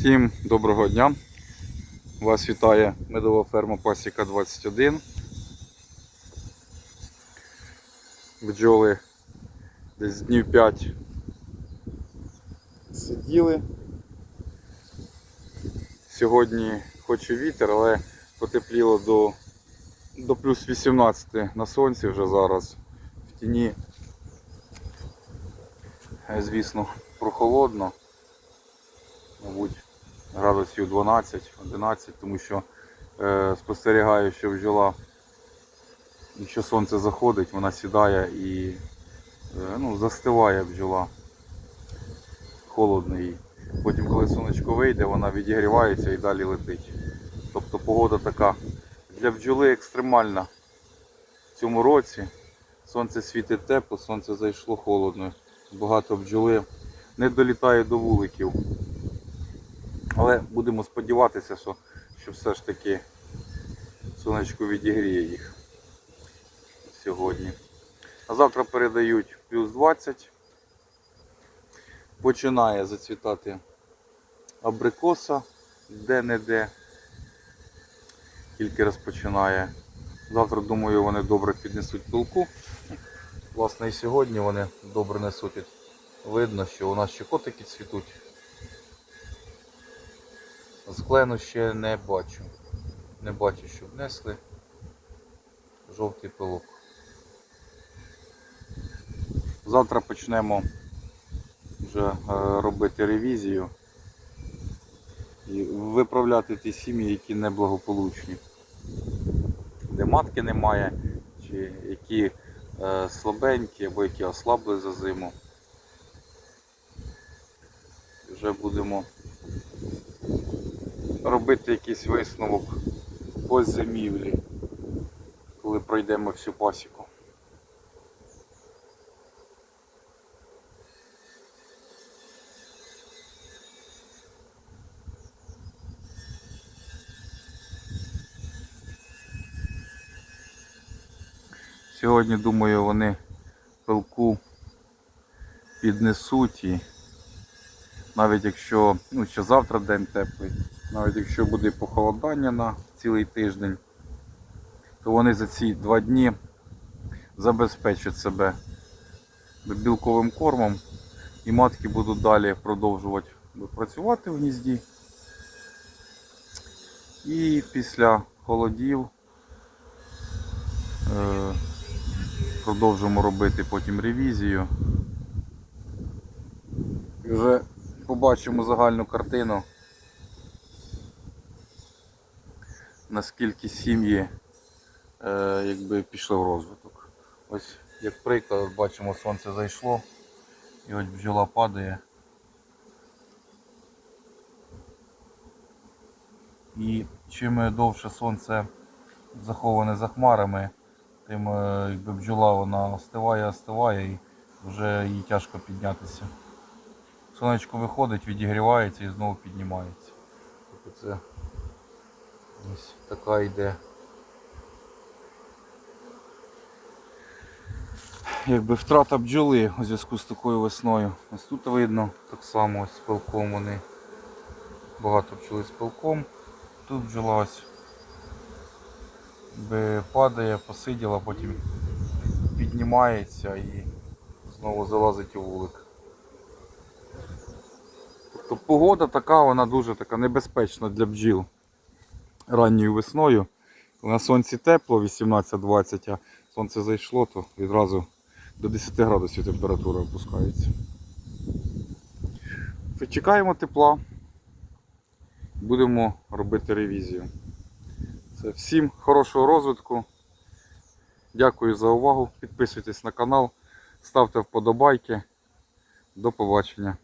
Всім доброго дня. Вас вітає медова ферма Пасіка 21. Бджоли десь днів 5 сиділи. Сьогодні хоч і вітер, але потепліло до, до плюс 18 на сонці вже зараз. В тіні, звісно, прохолодно мабуть, градусів 12-11, тому що е, спостерігаю, що бджола, якщо сонце заходить, вона сідає і е, ну, застиває бджола. Холодно їй. Потім, коли сонечко вийде, вона відігрівається і далі летить. Тобто погода така для бджоли екстремальна в цьому році. Сонце світить тепло, сонце зайшло холодно. Багато бджоли не долітає до вуликів. Але будемо сподіватися, що, що все ж таки сонечко відігріє їх сьогодні. А завтра передають плюс 20. Починає зацвітати абрикоса де-не-де. Тільки розпочинає. Завтра, думаю, вони добре піднесуть пилку. Власне, і сьогодні вони добре несуть. Видно, що у нас ще котики цвітуть. З клену ще не бачу. Не бачу, щоб внесли жовтий пилок. Завтра почнемо вже е, робити ревізію і виправляти ті сім'ї, які неблагополучні. Де матки немає, чи які е, слабенькі, або які ослабли за зиму. Вже будемо робити якийсь висновок по зимівлі, коли пройдемо всю пасіку. Сьогодні, думаю, вони пилку піднесуть і навіть якщо ну, ще завтра день теплий, навіть якщо буде похолодання на цілий тиждень, то вони за ці два дні забезпечать себе білковим кормом і матки будуть далі продовжувати працювати в гнізді. І після холодів е, продовжимо робити потім ревізію. І вже побачимо загальну картину, наскільки сім'ї е, якби пішли в розвиток. Ось як приклад, бачимо, сонце зайшло і ось бджола падає. І чим довше сонце заховане за хмарами, тим е, якби бджола вона остиває, остиває і вже їй тяжко піднятися. Сонечко виходить, відігрівається і знову піднімається. Тобто це ось така йде. Якби втрата бджоли у зв'язку з такою весною. Ось тут видно так само ось з пилком вони. Багато бджоли з пилком. Тут бджола ось падає, посиділа, потім піднімається і знову залазить у вулик. Тобто погода така, вона дуже така небезпечна для бджіл ранньою весною. На сонці тепло, 18-20, а сонце зайшло, то відразу до 10 градусів температура опускається. Чекаємо тепла. Будемо робити ревізію. Це всім хорошого розвитку. Дякую за увагу. Підписуйтесь на канал, ставте вподобайки. До побачення.